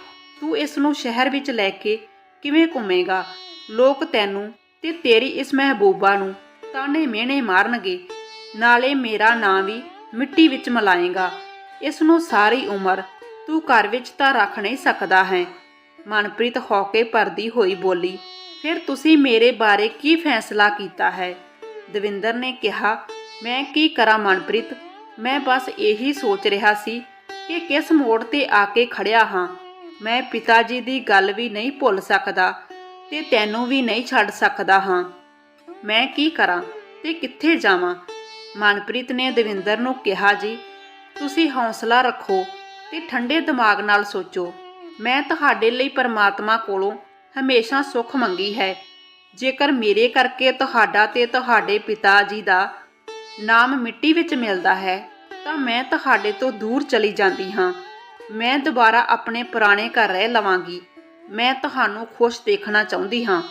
ਤੂੰ ਇਸ ਨੂੰ ਸ਼ਹਿਰ ਵਿੱਚ ਲੈ ਕੇ ਕਿਵੇਂ ਘੁੰਮੇਗਾ? ਲੋਕ ਤੈਨੂੰ ਤੇ ਤੇਰੀ ਇਸ ਮਹਿਬੂਬਾ ਨੂੰ ਤਾਨੇ ਮਿਹਣੇ ਮਾਰਨਗੇ। ਨਾਲੇ ਮੇਰਾ ਨਾਂ ਵੀ ਮਿੱਟੀ ਵਿੱਚ ਮਲਾਏਗਾ। ਇਸ ਨੂੰ ਸਾਰੀ ਉਮਰ ਤੂੰ ਘਰ ਵਿੱਚ ਤਾਂ ਰੱਖ ਨਹੀਂ ਸਕਦਾ ਹੈ। ਮਨਪ੍ਰੀਤ ਹੌਕੇ ਭਰਦੀ ਹੋਈ ਬੋਲੀ, ਫਿਰ ਤੁਸੀਂ ਮੇਰੇ ਬਾਰੇ ਕੀ ਫੈਸਲਾ ਕੀਤਾ ਹੈ? ਦਵਿੰਦਰ ਨੇ ਕਿਹਾ, ਮੈਂ ਕੀ ਕਰਾਂ ਮਨਪ੍ਰੀਤ? ਮੈਂ ਬਸ ਇਹੀ ਸੋਚ ਰਿਹਾ ਸੀ ਕਿ ਕਿਸ ਮੋੜ ਤੇ ਆ ਕੇ ਖੜਿਆ ਹਾਂ? ਮੈਂ ਪਿਤਾ ਜੀ ਦੀ ਗੱਲ ਵੀ ਨਹੀਂ ਭੁੱਲ ਸਕਦਾ ਤੇ ਤੈਨੂੰ ਵੀ ਨਹੀਂ ਛੱਡ ਸਕਦਾ ਹਾਂ। ਮੈਂ ਕੀ ਕਰਾਂ ਤੇ ਕਿੱਥੇ ਜਾਵਾਂ? ਮਨਪ੍ਰੀਤ ਨੇ ਦਵਿੰਦਰ ਨੂੰ ਕਿਹਾ, ਜੀ, ਤੁਸੀਂ ਹੌਸਲਾ ਰੱਖੋ ਤੇ ਠੰਡੇ ਦਿਮਾਗ ਨਾਲ ਸੋਚੋ। ਮੈਂ ਤੁਹਾਡੇ ਲਈ ਪਰਮਾਤਮਾ ਕੋਲੋਂ ਹਮੇਸ਼ਾ ਸੁੱਖ ਮੰਗੀ ਹੈ। ਜੇਕਰ ਮੇਰੇ ਕਰਕੇ ਤੁਹਾਡਾ ਤੇ ਤੁਹਾਡੇ ਪਿਤਾ ਜੀ ਦਾ ਨਾਮ ਮਿੱਟੀ ਵਿੱਚ ਮਿਲਦਾ ਹੈ ਤਾਂ ਮੈਂ ਤੁਹਾਡੇ ਤੋਂ ਦੂਰ ਚਲੀ ਜਾਂਦੀ ਹਾਂ। ਮੈਂ ਦੁਬਾਰਾ ਆਪਣੇ ਪੁਰਾਣੇ ਘਰ ਰਹਿ ਲਵਾਂਗੀ। ਮੈਂ ਤੁਹਾਨੂੰ ਖੁਸ਼ ਦੇਖਣਾ ਚਾਹੁੰਦੀ ਹਾਂ।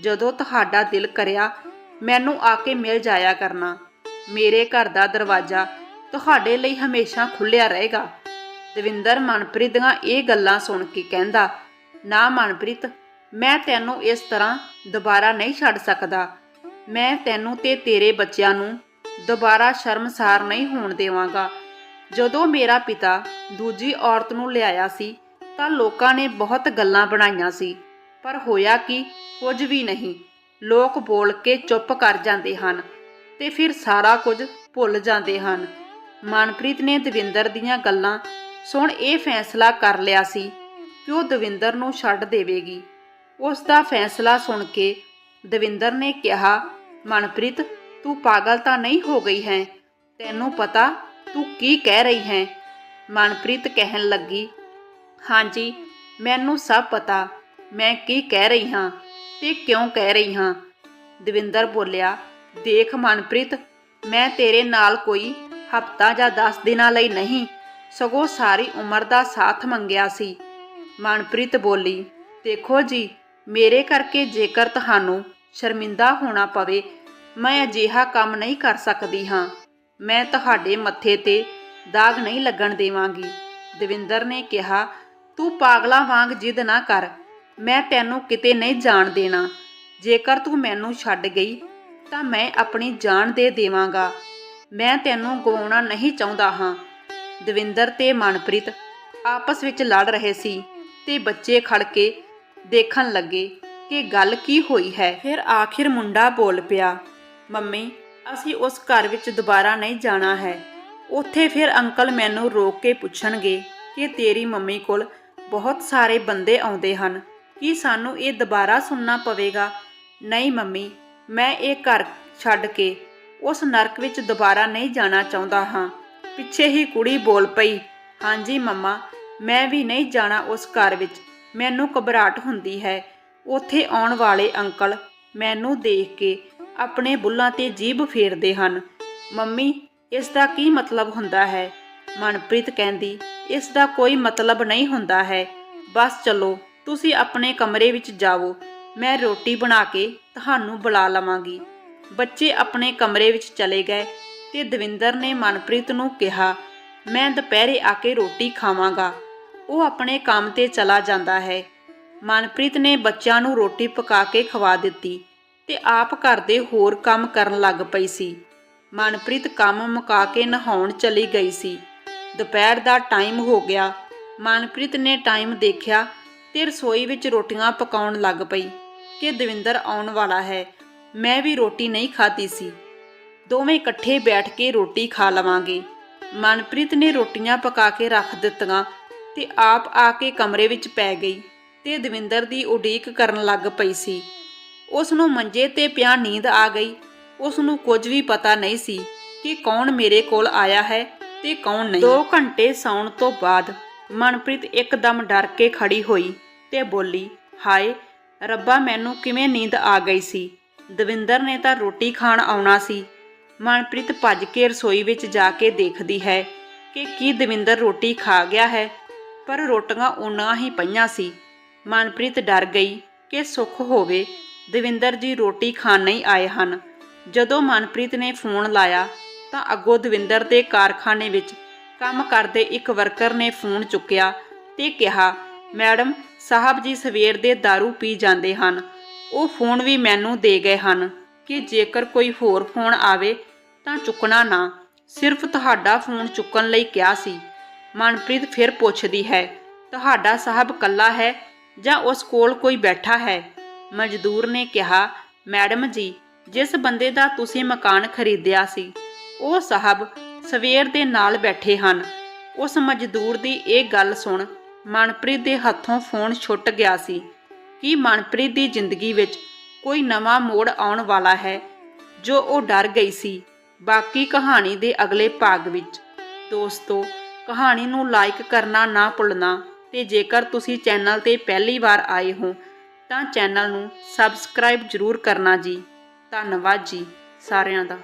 ਜਦੋਂ ਤੁਹਾਡਾ ਦਿਲ ਕਰਿਆ, ਮੈਨੂੰ ਆ ਕੇ ਮਿਲ ਜਾਇਆ ਕਰਨਾ। ਮੇਰੇ ਘਰ ਦਾ ਦਰਵਾਜ਼ਾ ਤੁਹਾਡੇ ਲਈ ਹਮੇਸ਼ਾ ਖੁੱਲਿਆ ਰਹੇਗਾ। ਦਵਿੰਦਰ ਮਨਪ੍ਰੀਤ ਦੀਆਂ ਇਹ ਗੱਲਾਂ ਸੁਣ ਕੇ ਕਹਿੰਦਾ, ਨਾ ਮਨਪ੍ਰੀਤ, ਮੈਂ ਤੈਨੂੰ ਇਸ ਤਰ੍ਹਾਂ ਦੁਬਾਰਾ ਨਹੀਂ ਛੱਡ ਸਕਦਾ। ਮੈਂ ਤੈਨੂੰ ਤੇ ਤੇਰੇ ਬੱਚਿਆਂ ਨੂੰ ਦੁਬਾਰਾ ਸ਼ਰਮਸਾਰ ਨਹੀਂ ਹੋਣ ਦੇਵਾਂਗਾ। ਜਦੋਂ ਮੇਰਾ ਪਿਤਾ ਦੂਜੀ ਔਰਤ ਨੂੰ ਲਿਆਇਆ ਸੀ, ਤਾਂ ਲੋਕਾਂ ਨੇ ਬਹੁਤ ਗੱਲਾਂ ਬਣਾਈਆਂ ਸੀ, ਪਰ ਹੋਇਆ ਕਿ, ਕੁਝ ਵੀ ਨਹੀਂ। ਲੋਕ ਬੋਲ ਕੇ ਚੁੱਪ ਕਰ ਜਾਂਦੇ ਹਨ ਤੇ ਫਿਰ ਸਾਰਾ ਕੁਝ ਭੁੱਲ ਜਾਂਦੇ ਹਨ। ਮਨਪ੍ਰੀਤ ਨੇ ਦਵਿੰਦਰ ਦੀਆਂ ਗੱਲਾਂ ਸੁਣ ਇਹ ਫੈਸਲਾ ਕਰ ਲਿਆ ਸੀ ਕਿ ਉਹ ਦਵਿੰਦਰ ਨੂੰ ਛੱਡ ਦੇਵੇਗੀ। ਉਸ ਦਾ ਫੈਸਲਾ ਸੁਣ ਕੇ ਦਵਿੰਦਰ ਨੇ ਕਿਹਾ, ਮਨਪ੍ਰੀਤ ਤੂੰ ਪਾਗਲ ਤਾਂ ਨਹੀਂ ਹੋ ਗਈ ਹੈ? ਤੈਨੂੰ ਪਤਾ ਤੂੰ ਕੀ ਕਹਿ ਰਹੀ ਹੈ? ਮਨਪ੍ਰੀਤ ਕਹਿਣ ਲੱਗੀ, ਹਾਂਜੀ, ਮੈਨੂੰ ਸਭ ਪਤਾ। ਮੈਂ ਕੀ ਕਹਿ ਰਹੀ ਹਾਂ ਤੇ ਕਿਉਂ ਕਹਿ ਰਹੀ ਹਾਂ? ਦਵਿੰਦਰ ਬੋਲਿਆ, ਦੇਖ ਮਨਪ੍ਰੀਤ, ਮੈਂ ਤੇਰੇ ਨਾਲ ਕੋਈ ਹਫਤਾ ਜਾਂ 10 ਦਿਨਾਂ ਲਈ ਨਹੀਂ, ਸਗੋਂ ਸਾਰੀ ਉਮਰ ਦਾ ਸਾਥ ਮੰਗਿਆ ਸੀ। ਮਨਪ੍ਰੀਤ ਬੋਲੀ, ਦੇਖੋ ਜੀ, ਮੇਰੇ ਕਰਕੇ ਜੇਕਰ ਤੁਹਾਨੂੰ ਸ਼ਰਮਿੰਦਾ ਹੋਣਾ ਪਵੇ ਮੈਂ ਅਜਿਹਾ ਕੰਮ ਨਹੀਂ ਕਰ ਸਕਦੀ ਹਾਂ। ਮੈਂ ਤੁਹਾਡੇ ਮੱਥੇ ਤੇ ਦਾਗ ਨਹੀਂ ਲੱਗਣ ਦੇਵਾਂਗੀ। ਦਵਿੰਦਰ ਨੇ ਕਿਹਾ, ਤੂੰ ਪਾਗਲਾਂ ਵਾਂਗ ਜਿੱਦ ਨਾ ਕਰ। ਮੈਂ ਤੈਨੂੰ ਕਿਤੇ ਨਹੀਂ ਜਾਣ ਦੇਣਾ। ਜੇਕਰ ਤੂੰ ਮੈਨੂੰ ਛੱਡ ਗਈ, ਤਾਂ ਮੈਂ ਆਪਣੀ ਜਾਨ ਦੇ ਦੇਵਾਂਗਾ। ਮੈਂ ਤੈਨੂੰ ਗਵਾਉਣਾ ਨਹੀਂ ਚਾਹੁੰਦਾ ਹਾਂ। ਦਵਿੰਦਰ ਤੇ ਮਨਪ੍ਰੀਤ ਆਪਸ ਵਿੱਚ ਲੜ ਰਹੇ ਸੀ ਤੇ ਬੱਚੇ ਖੜ ਕੇ ਦੇਖਣ ਲੱਗੇ ਕਿ ਗੱਲ ਕੀ ਹੋਈ ਹੈ। ਫਿਰ ਆਖਿਰ ਮੁੰਡਾ ਬੋਲ ਪਿਆ ਮੰਮੀ, ਅਸੀਂ ਉਸ ਘਰ ਵਿੱਚ ਦੁਬਾਰਾ ਨਹੀਂ ਜਾਣਾ ਹੈ। ਉੱਥੇ ਫਿਰ ਅੰਕਲ ਮੈਨੂੰ ਰੋਕ ਕੇ ਪੁੱਛਣਗੇ ਕਿ ਤੇਰੀ ਮੰਮੀ ਕੋਲ ਬਹੁਤ ਸਾਰੇ ਬੰਦੇ ਆਉਂਦੇ ਹਨ। ਕੀ ਸਾਨੂੰ ਇਹ ਦੁਬਾਰਾ ਸੁਣਨਾ ਪਵੇਗਾ? ਨਹੀਂ ਮੰਮੀ, ਮੈਂ ਇਹ ਘਰ ਛੱਡ ਕੇ ਉਸ ਨਰਕ ਵਿੱਚ ਦੁਬਾਰਾ ਨਹੀਂ ਜਾਣਾ ਚਾਹੁੰਦਾ ਹਾਂ। ਪਿੱਛੇ ਹੀ ਕੁੜੀ ਬੋਲ ਪਈ, ਹਾਂਜੀ ਮੰਮਾ, ਮੈਂ ਵੀ ਨਹੀਂ ਜਾਣਾ ਉਸ ਘਰ ਵਿੱਚ। ਮੈਨੂੰ ਘਬਰਾਹਟ ਹੁੰਦੀ ਹੈ। ਉੱਥੇ ਆਉਣ ਵਾਲੇ ਅੰਕਲ ਮੈਨੂੰ ਦੇਖ ਕੇ ਆਪਣੇ ਬੁੱਲਾਂ ਤੇ ਜੀਭ ਫੇਰਦੇ ਹਨ। ਮੰਮੀ, ਇਸ ਦਾ ਕੀ ਮਤਲਬ ਹੁੰਦਾ ਹੈ? ਮਨਪ੍ਰੀਤ ਕਹਿੰਦੀ, ਇਸ ਦਾ ਕੋਈ ਮਤਲਬ ਨਹੀਂ ਹੁੰਦਾ ਹੈ। ਬਸ ਚਲੋ, ਤੁਸੀਂ ਆਪਣੇ ਕਮਰੇ ਵਿੱਚ ਜਾਵੋ। ਮੈਂ ਰੋਟੀ ਬਣਾ ਕੇ ਤੁਹਾਨੂੰ ਬੁਲਾ ਲਵਾਂਗੀ। ਬੱਚੇ ਆਪਣੇ ਕਮਰੇ ਵਿੱਚ ਚਲੇ ਗਏ ਤੇ ਦਵਿੰਦਰ ਨੇ ਮਨਪ੍ਰੀਤ ਨੂੰ ਕਿਹਾ, ਮੈਂ ਦੁਪਹਿਰੇ ਆ ਕੇ ਰੋਟੀ ਖਾਵਾਂਗਾ। ਉਹ ਆਪਣੇ ਕੰਮ ਤੇ ਚਲਾ ਜਾਂਦਾ ਹੈ। ਮਨਪ੍ਰੀਤ ਨੇ ਬੱਚਿਆਂ ਨੂੰ ਰੋਟੀ ਪਕਾ ਕੇ ਖਵਾ ਦਿੱਤੀ। ਤੇ ਆਪ ਘਰ ਦੇ ਹੋਰ ਕੰਮ ਕਰਨ ਲੱਗ ਪਈ ਸੀ। ਮਨਪ੍ਰੀਤ ਕੰਮ ਮੁਕਾ ਕੇ ਨਹਾਉਣ ਚਲੀ ਗਈ ਸੀ। ਦੁਪਹਿਰ ਦਾ ਟਾਈਮ ਹੋ ਗਿਆ। ਮਨਪ੍ਰੀਤ ਨੇ ਟਾਈਮ ਦੇਖਿਆ ਤੇ ਰਸੋਈ ਵਿੱਚ ਰੋਟੀਆਂ ਪਕਾਉਣ ਲੱਗ ਪਈ ਕਿ ਦਵਿੰਦਰ ਆਉਣ ਵਾਲਾ ਹੈ। ਮੈਂ ਵੀ ਰੋਟੀ ਨਹੀਂ ਖਾਧੀ ਸੀ। ਦੋਵੇਂ ਇਕੱਠੇ ਬੈਠ ਕੇ ਰੋਟੀ ਖਾ ਲਵਾਂਗੇ। ਮਨਪ੍ਰੀਤ ਨੇ ਰੋਟੀਆਂ ਪਕਾ ਕੇ ਰੱਖ ਦਿੱਤੀਆਂ ਤੇ ਆਪ ਆ ਕੇ ਕਮਰੇ ਵਿੱਚ ਪੈ ਗਈ ਤੇ ਦਵਿੰਦਰ ਦੀ ਉਡੀਕ ਕਰਨ ਲੱਗ ਪਈ ਸੀ। ਉਸ ਨੂੰ ਮੰਜੇ ਤੇ ਪਿਆ ਨੀਂਦ ਆ ਗਈ। ਉਸ ਨੂੰ ਕੁਝ ਵੀ ਪਤਾ ਨਹੀਂ ਸੀ ਕਿ ਕੌਣ ਮੇਰੇ ਕੋਲ ਆਇਆ ਹੈ ਤੇ ਕੌਣ ਨਹੀਂ। 2 ਘੰਟੇ ਸੌਣ ਤੋਂ ਬਾਅਦ ਮਨਪ੍ਰੀਤ ਇੱਕਦਮ ਡਰ ਕੇ ਖੜੀ ਹੋਈ ਤੇ ਬੋਲੀ, ਹਾਏ, ਰੱਬਾ ਮੈਨੂੰ ਕਿਵੇਂ ਨੀਂਦ ਆ ਗਈ ਸੀ? ਦਵਿੰਦਰ ਨੇ ਤਾਂ ਰੋਟੀ ਖਾਣ ਆਉਣਾ ਸੀ। ਮਨਪ੍ਰੀਤ ਭੱਜ ਕੇ ਰਸੋਈ ਵਿੱਚ ਜਾ ਕੇ ਦੇਖਦੀ ਹੈ ਕਿ ਕੀ ਦਵਿੰਦਰ ਰੋਟੀ ਖਾ ਗਿਆ ਹੈ, ਪਰ ਰੋਟੀਆਂ ਉਨਾਂ ਹੀ ਪਈਆਂ ਸੀ। ਮਨਪ੍ਰੀਤ ਡਰ ਗਈ ਕਿ ਸੁੱਖ ਹੋਵੇ ਦਵਿੰਦਰ ਜੀ ਰੋਟੀ ਖਾਣ ਨਹੀਂ ਆਏ ਹਨ। ਜਦੋਂ ਮਨਪ੍ਰੀਤ ਨੇ ਫੋਨ ਲਾਇਆ, ਤਾਂ ਅੱਗੋਂ ਦਵਿੰਦਰ ਦੇ ਕਾਰਖਾਨੇ ਵਿੱਚ ਕੰਮ ਕਰਦੇ ਇੱਕ ਵਰਕਰ ਨੇ ਫੋਨ ਚੁੱਕਿਆ ਤੇ ਕਿਹਾ, ਮੈਡਮ, ਸਾਹਿਬ ਜੀ ਸਵੇਰ ਦੇ दारू ਪੀ ਜਾਂਦੇ ਹਨ। ਉਹ ਫੋਨ ਵੀ ਮੈਨੂੰ ਦੇ ਗਏ ਹਨ ਕਿ ਜੇਕਰ ਕੋਈ ਹੋਰ ਫੋਨ ਆਵੇ ਤਾਂ ਚੁੱਕਣਾ ਨਾ। ਸਿਰਫ ਤੁਹਾਡਾ ਫੋਨ ਚੁੱਕਣ ਲਈ ਕਿਹਾ ਸੀ। ਮਨਪ੍ਰੀਤ ਫਿਰ ਪੁੱਛਦੀ ਹੈ, ਤੁਹਾਡਾ ਸਾਹਿਬ ਕੱਲਾ ਹੈ ਜਾਂ ਉਸ ਕੋਲ ਕੋਈ ਬੈਠਾ ਹੈ? ਮਜ਼ਦੂਰ ਨੇ ਕਿਹਾ, ਮੈਡਮ ਜੀ, ਜਿਸ ਬੰਦੇ ਦਾ ਤੁਸੀਂ ਮਕਾਨ ਖਰੀਦਿਆ ਸੀ, ਉਹ ਸਾਹਿਬ ਸਵੇਰ ਦੇ ਨਾਲ ਬੈਠੇ ਹਨ। ਉਸ ਮਜ਼ਦੂਰ ਦੀ ਇਹ ਗੱਲ ਸੁਣ ਮਨਪ੍ਰੀਤ ਦੇ ਹੱਥੋਂ ਫੋਨ ਛੁੱਟ ਗਿਆ ਸੀ। ਕਿ ਮਨਪ੍ਰੀਤ ਦੀ ਜ਼ਿੰਦਗੀ ਵਿੱਚ ਕੋਈ ਨਵਾਂ ਮੋੜ ਆਉਣ ਵਾਲਾ ਹੈ, ਜੋ ਉਹ ਡਰ ਗਈ ਸੀ? ਬਾਕੀ ਕਹਾਣੀ ਦੇ ਅਗਲੇ ਭਾਗ ਵਿੱਚ। ਦੋਸਤੋ, ਕਹਾਣੀ ਨੂੰ ਲਾਈਕ ਕਰਨਾ ਨਾ ਭੁੱਲਣਾ ਤੇ ਜੇਕਰ ਤੁਸੀਂ ਚੈਨਲ ਤੇ ਪਹਿਲੀ ਵਾਰ ਆਏ ਹੋ ਤਾਂ ਚੈਨਲ ਨੂੰ ਸਬਸਕ੍ਰਾਈਬ ਜ਼ਰੂਰ ਕਰਨਾ ਜੀ। ਧੰਨਵਾਦ ਜੀ ਸਾਰਿਆਂ ਦਾ।